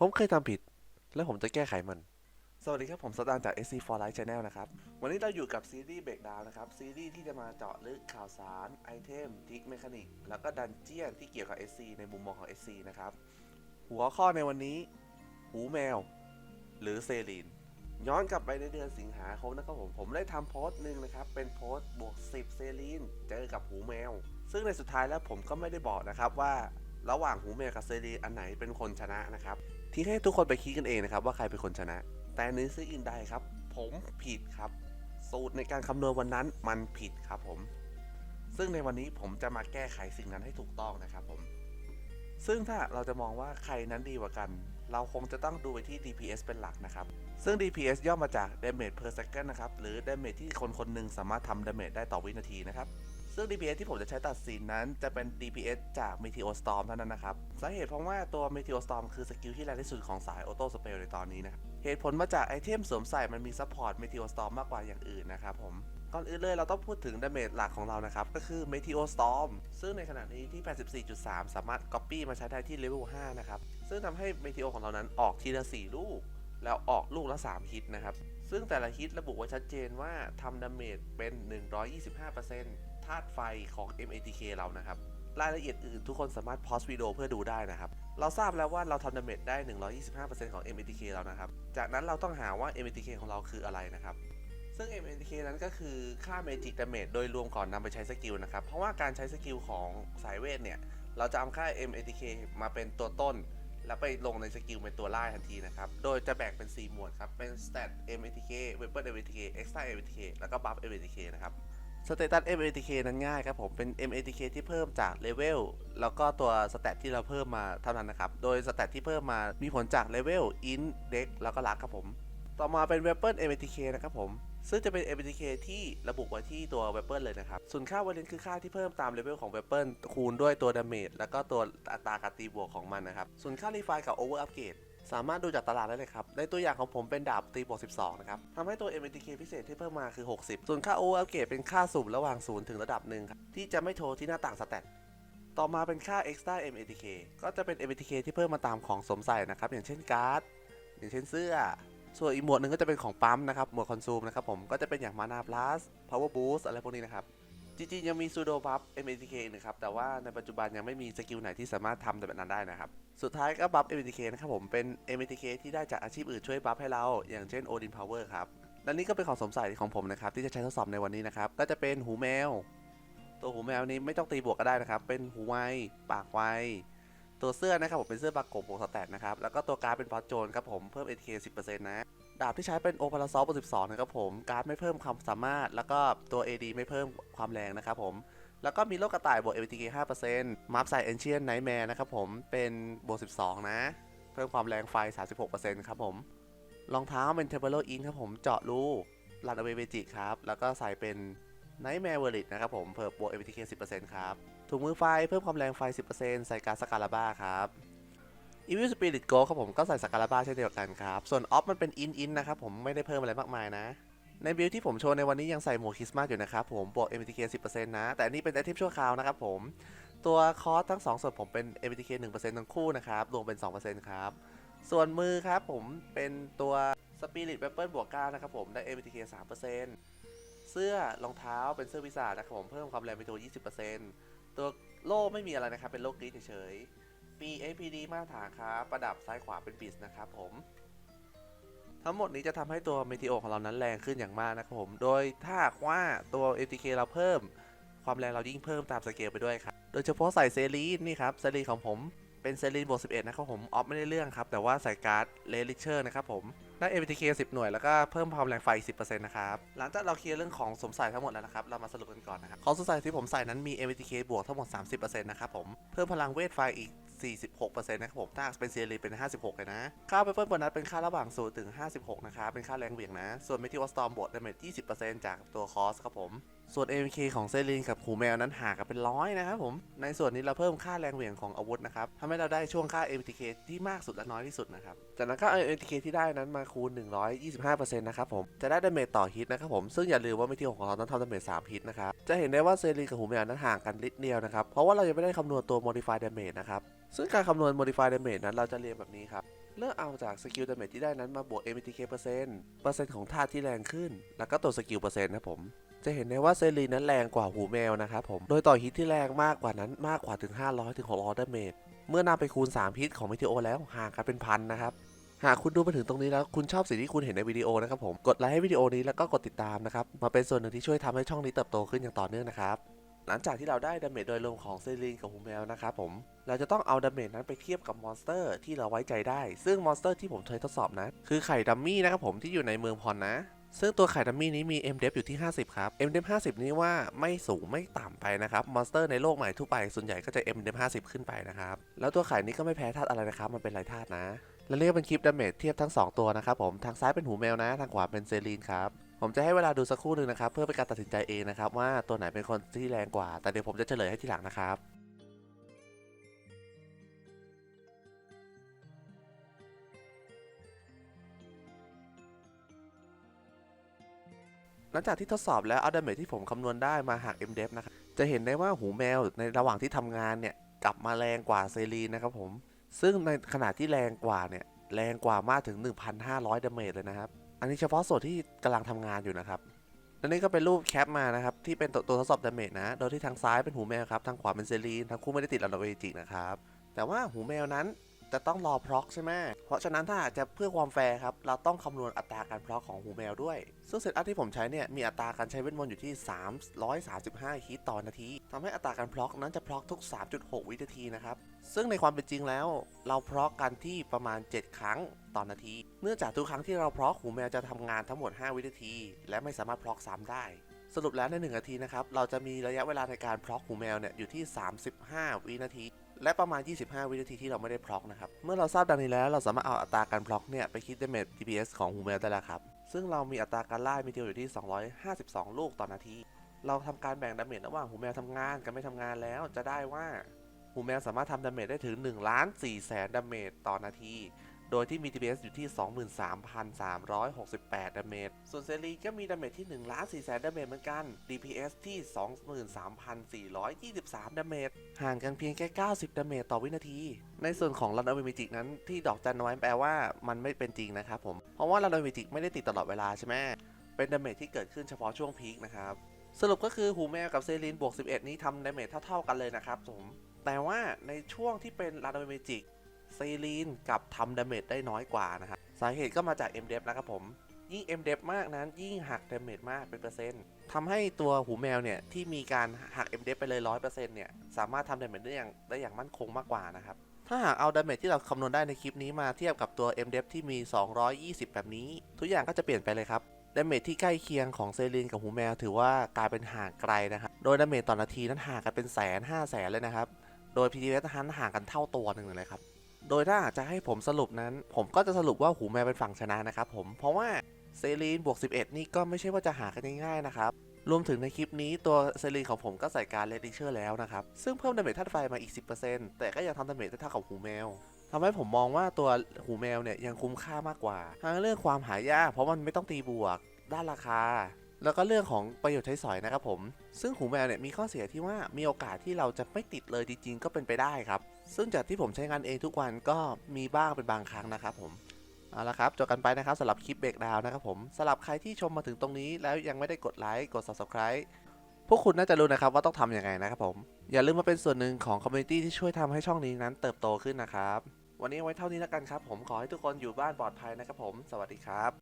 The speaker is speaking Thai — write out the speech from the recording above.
ผมเคยทำผิด และผมจะแก้ไขมัน สวัสดีครับ ผมสตางค์จาก SC for Life Channel นะครับ วันนี้เราอยู่กับซีรีส์เบรกดาวนะครับ ซีรีส์ที่จะมาเจาะลึกข่าวสาร ไอเทมทิกเมคานิกแล้วก็ดันเจียนที่เกี่ยวกับ SC ในมุมมองของ SC นะครับ หัวข้อในวันนี้ หูแมว หรือเซรีนย้อนกลับไปในเดือนสิงหาคมนะครับผม ผมได้ทำโพสต์หนึ่งนะครับ เป็นโพสต์บวก 10 เซรีนเจอกับหูแมว ซึ่งในสุดท้ายแล้วผมก็ไม่ได้บอกนะครับว่าระหว่างหูแมวกับเซรีนอันไหนเป็นคนชนะนะครับ ที่ให้ทุกคนไปคิดกันเองนะครับว่าใครเป็นคนชนะ แต่ในซื้ออินใดครับ ผมผิดครับ สูตรในการคำนวณวันนั้นมันผิดครับผม ซึ่งในวันนี้ผมจะมาแก้ไขสิ่งนั้นให้ถูกต้องนะครับผม ซึ่งถ้าเราจะมองว่าใครนั้นดีกว่ากัน เราคงจะต้องดูไปที่ DPS เป็นหลักนะครับ ซึ่ง DPS ย่อมาจาก damage per second นะครับ หรือ damage ที่คนคนหนึ่งสามารถทำ damage ได้ต่อวินาทีนะครับ ซึ่ง DPS ที่ผมจะใช้ตัดสินนั้นจะเป็น DPS จาก Meteor Storm เท่านั้นนะครับ สาเหตุเพราะว่าตัว Meteor Storm คือสกิลที่แรงที่สุดของสาย Auto Spell ในตอนนี้นะครับ เหตุผลมาจากไอเทมสวมใส่มันมี Support Meteor Storm มากกว่าอย่างอื่นนะครับผมก่อนอื่นเลยเราต้องพูดถึง damage หลักของเรานะครับ ก็คือ Meteor Storm ซึ่งในขณะนี้ที่ 84.3 สามารถ Copy มาใช้ได้ที่ Level 5 นะครับ ซึ่งทำให้ Meteor ของเรานั้นออกทีละ 4 ลูก แล้วออกลูกละ 3 ฮิตนะครับ ซึ่งแต่ละฮิตระบุไว้ชัดเจนว่าทำดาเมจเป็น 125% ธาตุไฟของ MATK เรานะครับ รายละเอียดอื่นทุกคนสามารถพอสวิดีโอเพื่อดูได้นะครับ เราทราบแล้วว่าเราทำดาเมจได้ 125%ของ MATK เรานะครับ จากนั้นเราต้องหาว่า MATK ของเราคืออะไรนะครับ ซึ่ง MATK นั้นก็คือค่า Magic Damage โดยรวมก่อนนำไปใช้สกิลนะครับ เพราะว่าการใช้สกิลของสายเวทเนี่ย เราจะเอาค่า MATK มาเป็นตัวต้นแล้วไปลงในสกิลเป็นตัวไล่ทันทีนะครับ โดยจะแบ่งเป็น 4 หมวดครับ เป็น Stat MATK Weapon MATK Extra MATK แล้วก็ Buff MATK นะครับ สเตตัส MATK นั้นง่ายครับผมเป็น MATK ที่เพิ่มจากเลเวลแล้วก็ตัวสเตตที่เราเพิ่มมาเท่านั้นนะครับ โดยสเตตที่เพิ่มมามีผลจากเลเวล In Dex แล้วก็ลักครับผม ต่อมาเป็น Weapon MATK นะครับผม ซึ่งจะเป็น MATK ที่ระบุไว้ที่ตัว Weapon เลยนะครับ ส่วนค่าวาเลนคือค่าที่เพิ่มตามเลเวลของ Weapon คูณด้วยตัว Damage แล้วก็ตัวอัตราการตีบวกของมันนะครับ ส่วนค่า Refine กับ Over Upgrade สามารถดูจากตลาดได้เลยครับ ในตัวอย่างของผมเป็นดาบตีบวก12 นะครับทำให้ตัว MTK พิเศษที่เพิ่มมาคือ 60 ส่วนค่า Over Upgrade เป็นค่าสุ่มระหว่าง 0 ถึงระดับหนึ่งครับที่จะไม่โชว์ที่หน้าต่างสแตทต่อมาเป็นค่า Extra MTK ก็จะเป็น MTK ที่เพิ่มมาตามของสมใส่นะครับอย่างเช่นการ์ดอย่างเช่นเสื้อ ส่วนอีกหมวดหนึ่งก็จะเป็นของปั๊มนะครับหมวดคอนซูมนะครับผมก็จะเป็นอย่างมานา plus power boost อะไรพวกนี้นะครับจริงๆยังมี pseudo buff MATK นะครับแต่ว่าในปัจจุบันยังไม่มีสกิลไหนที่สามารถทำแบบนั้นได้นะครับ สุดท้ายก็ buff MATK นะครับผมเป็น MTK ที่ได้จากอาชีพอื่นช่วย buff ให้เรา อย่างเช่น Odin Power ครับ และนี่ก็เป็นของสมใส่ของผมนะครับ ที่จะใช้ทดสอบในวันนี้นะครับ ก็จะเป็นหูแมว ตัวหูแมวนี้ไม่ต้องตีบวกก็ได้นะครับ เป็นหูไวปากไวตัวเสื้อนะครับผมเป็นเสื้อบากกบบวกสแตทนะครับ แล้วก็ตัวการ์ดเป็นฟอสโจนครับผมเพิ่ม ATK 10%นะดาบที่ใช้เป็นโอพาราซอลบวก12นะครับผมการ์ดไม่เพิ่มความสามารถ แล้วก็ตัว AD ไม่เพิ่มความแรงนะครับผม แล้วก็มีโลกกระต่ายบวก ATK 5%มาร์ฟใสเอนเชียนไนท์แมร์นะครับผมเป็นบวก 12 นะ เพิ่มความแรงไฟ 36%ครับผมรองเท้าเป็นเทเบิลโลอินครับผมเจาะรูลันอเวเวจิครับ แล้วก็ใส่เป็นไนท์แมร์เวอร์ลิตนะครับผมเพิ่มบวก ATK 10%ครับถุงมือไฟเพิ่มความแรงไฟ 10%ใส่การสกาลาบ้าครับอีวิลสปิริตโกครับผมก็ใส่สกาลาบ้าเช่นเดียวกันครับ ส่วนออฟมันเป็นอินอินนะครับผมไม่ได้เพิ่มอะไรมากมายนะ ในบิลที่ผมโชว์ในวันนี้ยังใส่หมวกคริสต์มาสอยู่นะครับผมบวก MTK 10%นะ แต่อันนี้เป็นไอเทมชั่วคราวนะครับผม ตัวคอสทั้ง 2 ส่วนผมเป็น MTK 1%ทั้งคู่นะครับ รวมเป็น 2%ครับ ส่วนมือครับผมเป็นตัว Spirit Weapon บวก9นะครับผม ได้ MTK 3%เสื้อรองเท้าเป็นเสื้อวิสาจนะครับผม เพิ่มความแรงไปตัว 20%ตัวโล่ไม่มีอะไรนะครับ เป็นโล่กรีดเฉยๆปี APD มาตรฐานครับ ประดับซ้ายขวาเป็นบิสนะครับผม ทั้งหมดนี้จะทำให้ตัวเมทิโอของเรานั้นแรงขึ้นอย่างมากนะครับผม โดยถ้าว่าตัว ATK เราเพิ่ม ความแรงเรายิ่งเพิ่มตามสเกลไปด้วยครับ โดยเฉพาะใส่เซรีนนี่ครับเซรีนของผมเป็นเซรีนบวก11นะครับผม ออฟไม่ได้เรื่องครับ แต่ว่าใส่การ์ดเลลิเชอร์นะครับผม ได้ MTK 10 หน่วยแล้วก็เพิ่มความแรงไฟ 10%นะครับ หลังจากเราเคลียร์เรื่องของสวมใส่ทั้งหมดแล้วนะครับ เรามาสรุปกันก่อนนะครับ ของสวมใส่ที่ผมใส่นั้นมี MTK บวกทั้งหมด 30%นะครับผม เพิ่มพลังเวทไฟอีก 46%นะครับผมถ้าเป็นเซรีเป็น 56 เลยนะ ค่าเปเปิลโบนัสเป็นค่าระหว่าง 0 ถึง 56 นะครับ เป็นค่าแรงเหวี่ยงนะ ส่วนเมทิวสตอมบวกดาเมจ20%จากตัวคอสครับผม ส่วน MK ของเซรีนกับหูแมวนั้นห่างกันเป็นร้อยนะครับผม ในส่วนนี้เราเพิ่มค่าแรงเหวี่ยงของอาวุธนะครับทำให้เราได้ช่วงค่า MTK ที่มากสุดและน้อยที่สุดนะครับ จากนั้นก็เอา MTK ที่ได้นั้นมาคูณ 125%นะครับผม จะได้ดาเมจต่อฮิตนะครับผม ซึ่งอย่าลืมว่าเมทิวของเราต้องทำดาเมจ3ฮิตนะครับ จะเห็นได้ว่าเซรีกับหูแมวนั้นห่างกันนิดเดียวนะครับ เพราะว่าเรายังไม่ได้คำนวณตัว Modify Damage นะครับ ซึ่งการคำนวณ modify damage นั้นเราจะเรียงแบบนี้ครับเลือกเอาจากสกิล damage ที่ได้นั้นมาบวก MTK เปอร์เซ็นต์เปอร์เซ็นต์ของธาตุที่แรงขึ้น แล้วก็ตัวสกิลเปอร์เซ็นต์นะผม จะเห็นได้ว่าเซรีนั้นแรงกว่าหูแมวนะครับผม โดยต่อฮิตที่แรงมากกว่านั้นมากกว่าถึง 500ถึง600ดาเมจ เมื่อนำไปคูณ 3 ฮิตของมิโอแล้วห่างกันเป็นพันนะครับ หากคุณดูมาถึงตรงนี้แล้วคุณชอบสิ่งที่คุณเห็นในวิดีโอนะครับผมกดไลค์ให้วิดีโอนี้แล้วก็กดติดตามนะครับมาเป็นส่วนหนึ่งที่ช่วยทำให้ช่องนี้เติบโตขึ้นอย่างต่อเนื่องนะครับหลังจากที่เราได้ดาเมจโดยรวมของเซรีนกับหูแมวนะครับผมเราจะต้องเอาดาเมจนั้นไปเทียบกับมอนสเตอร์ที่เราไว้ใจได้ ซึ่งมอนสเตอร์ที่ผมเคยทดสอบนะ คือไข่ดัมมี่นะครับผมที่อยู่ในเมืองพรนะซึ่งตัวไข่ดัมมี่นี้มี MDEF อยู่ที่ 50 ครับ MDEF 50 นี้ว่าไม่สูงไม่ต่ำไปนะครับ มอนสเตอร์ในโลกใหม่ทั่วไปส่วนใหญ่ก็จะ MDEF 50 ขึ้นไปนะครับ แล้วตัวไข่นี้ก็ไม่แพ้ธาตุอะไรนะครับ มันเป็นไรธาตุนะ และนี่ก็เป็นคลิปดาเมจเทียบทั้ง 2 ตัวนะครับผมทางซ้ายเป็นหูแมวนะ ทางขวาเป็นเซรีนครับผมจะให้เวลาดูสักครู่หนึ่งนะครับ เพื่อเป็นการตัดสินใจเองนะครับ ว่าตัวไหนเป็นคนที่แรงกว่า แต่เดี๋ยวผมจะเฉลยให้ทีหลังนะครับหลังจากที่ทดสอบแล้วเอาดาเมจที่ผมคำนวณได้มาหัก MDEF นะครับ จะเห็นได้ว่าหูแมวในระหว่างที่ทำงานเนี่ย กลับมาแรงกว่าเซรีนนะครับผม ซึ่งในขณะที่แรงกว่าเนี่ย แรงกว่ามากถึง 1,500 ดาเมจเลยนะครับ อันนี้เฉพาะส่วนที่กำลังทำงานอยู่นะครับและนี่ก็เป็นรูปแคปมานะครับ ที่เป็นตัวทดสอบดาเมจนะ โดยที่ทางซ้ายเป็นหูแมวครับ ทางขวาเป็นเซรีน ทั้งคู่ไม่ได้ติดอันดับเวจินะครับ แต่ว่าหูแมวนั้น จะต้องรอพร็อกใช่ไหม เพราะฉะนั้นถ้าหากจะเพื่อความแฟร์ครับ เราต้องคำนวณอัตราการพร็อกของหูแมวด้วย ซึ่งเซตอัพที่ผมใช้เนี่ย มีอัตราการใช้เวทมนต์อยู่ที่ 335ฮิตต่อนาทีทำให้อัตราการพร็อกนั้นจะพร็อกทุก 3.6 วินาทีนะครับ ซึ่งในความเป็นจริงแล้ว เราพร็อกกันที่ประมาณ 7 ครั้งต่อนาที เนื่องจากทุกครั้งที่เราพร็อกหูแมวจะทำงานทั้งหมด 5 วินาที และไม่สามารถพร็อกซ้ำได้สรุปแล้วใน 1 นาทีนะครับ เราจะมีระยะเวลาในการพร็อกหูแมวเนี่ยอยู่ที่ 35 วินาที และประมาณ 25 วินาทีที่เราไม่ได้พล็อกนะครับ เมื่อเราทราบดังนี้แล้วเราสามารถเอาอัตราการพล็อกเนี่ยไปคิดดาเมจ DPS ของหูแมวได้แล้วครับ ซึ่งเรามีอัตราการล่ามีเดียวอยู่ที่ 252 ลูกต่อนาที เราทำการแบ่งดาเมจระหว่างหูแมวทำงานกับไม่ทำงานแล้วจะได้ว่าหูแมวสามารถทำดาเมจได้ถึง1ล้าน4แสนดาเมจต่อนาที โดยที่มี TPS อยู่ที่ 23,368 ดาเมจ ส่วนเซรีก็มีดาเมจที่1ล้าน4แสนดาเมจเหมือนกัน DPS ที่ 23,423 ดาเมจ ห่างกันเพียงแค่ 90 ดาเมจต่อวินาที ในส่วนของรันดอมมิจิกนั้นที่ดอกจันไว้แปลว่ามันไม่เป็นจริงนะครับผม เพราะว่ารันดอมมิจิกไม่ได้ติดตลอดเวลาใช่ไหม เป็นดาเมจที่เกิดขึ้นเฉพาะช่วงพีคนะครับ สรุปก็คือหูแมวกับเซรีนบวก 11 นี้ทำดาเมจเท่าๆกันเลยนะครับผม แต่ว่าในช่วงที่เป็นรันดอมมิจิก ซรีนกับทำดาเมจได้น้อยกว่านะครับสาเหตุก็มาจาก MDEF นะครับผม ยิ่ง MDEF มากนั้น ยิ่งหักดาเมจมากเป็นเปอร์เซ็นต์ทำให้ตัวหูแมวเนี่ยที่มีการหัก MDEF ไปเลย 100%เนี่ยสามารถทำดาเมจได้อย่างได้อย่างมั่นคงมากกว่านะครับถ้าหากเอาดาเมจที่เราคำนวณได้ในคลิปนี้มาเทียบกับตัว MDEF ที่มี 220 แบบนี้ ทุกอย่างก็จะเปลี่ยนไปเลยครับดาเมจที่ใกล้เคียงของเซรีนกับหูแมว ถือว่ากลายเป็นห่างไกลนะครับ โดยดาเมจต่อนาทีนั้นห่างกันเป็นแสนห้าแสนเลยนะครับ โดย PTS นั้นห่างกันเท่าตัวหนึ่งเลยครับ โดยถ้าหากจะให้ผมสรุปนั้น ผมก็จะสรุปว่าหูแมวเป็นฝั่งชนะนะครับผม เพราะว่าเซรีนบวก 11 นี่ก็ไม่ใช่ว่าจะหากันง่ายๆนะครับ รวมถึงในคลิปนี้ตัวเซรีนของผมก็ใส่การเลดิเชอร์แล้วนะครับ ซึ่งเพิ่มดาเมจธาตุไฟมาอีก 10%แต่ก็ยังทำดาเมจได้เท่ากับหูแมวทำให้ผมมองว่าตัวหูแมวเนี่ยยังคุ้มค่ามากกว่าทั้งเรื่องความหายากเพราะมันไม่ต้องตีบวก ด้านราคา แล้วก็เรื่องของประโยชน์ใช้สอยนะครับผม ซึ่งหูแมวเนี่ยมีข้อเสียที่ว่ามีโอกาสที่เราจะไม่ติดเลยจริงๆ ก็เป็นไปได้ครับ ซึ่งจากที่ผมใช้งานเองทุกวันก็มีบ้างเป็นบางครั้งนะครับผมเอาละครับจบกันไปนะครับสำหรับคลิปเบรกดาวนะครับผมสำหรับใครที่ชมมาถึงตรงนี้ แล้วยังไม่ได้กดไลค์กด subscribe พวกคุณน่าจะรู้นะครับว่าต้องทำยังไงนะครับผมอย่าลืมมาเป็นส่วนหนึ่งของคอมมูนิตี้ที่ช่วยทำให้ช่องนี้นั้นเติบโตขึ้นนะครับ วันนี้ไว้เท่านี้แล้วกันครับ ผมขอให้ทุกคนอยู่บ้านปลอดภัยนะครับผม สวัสดีครับ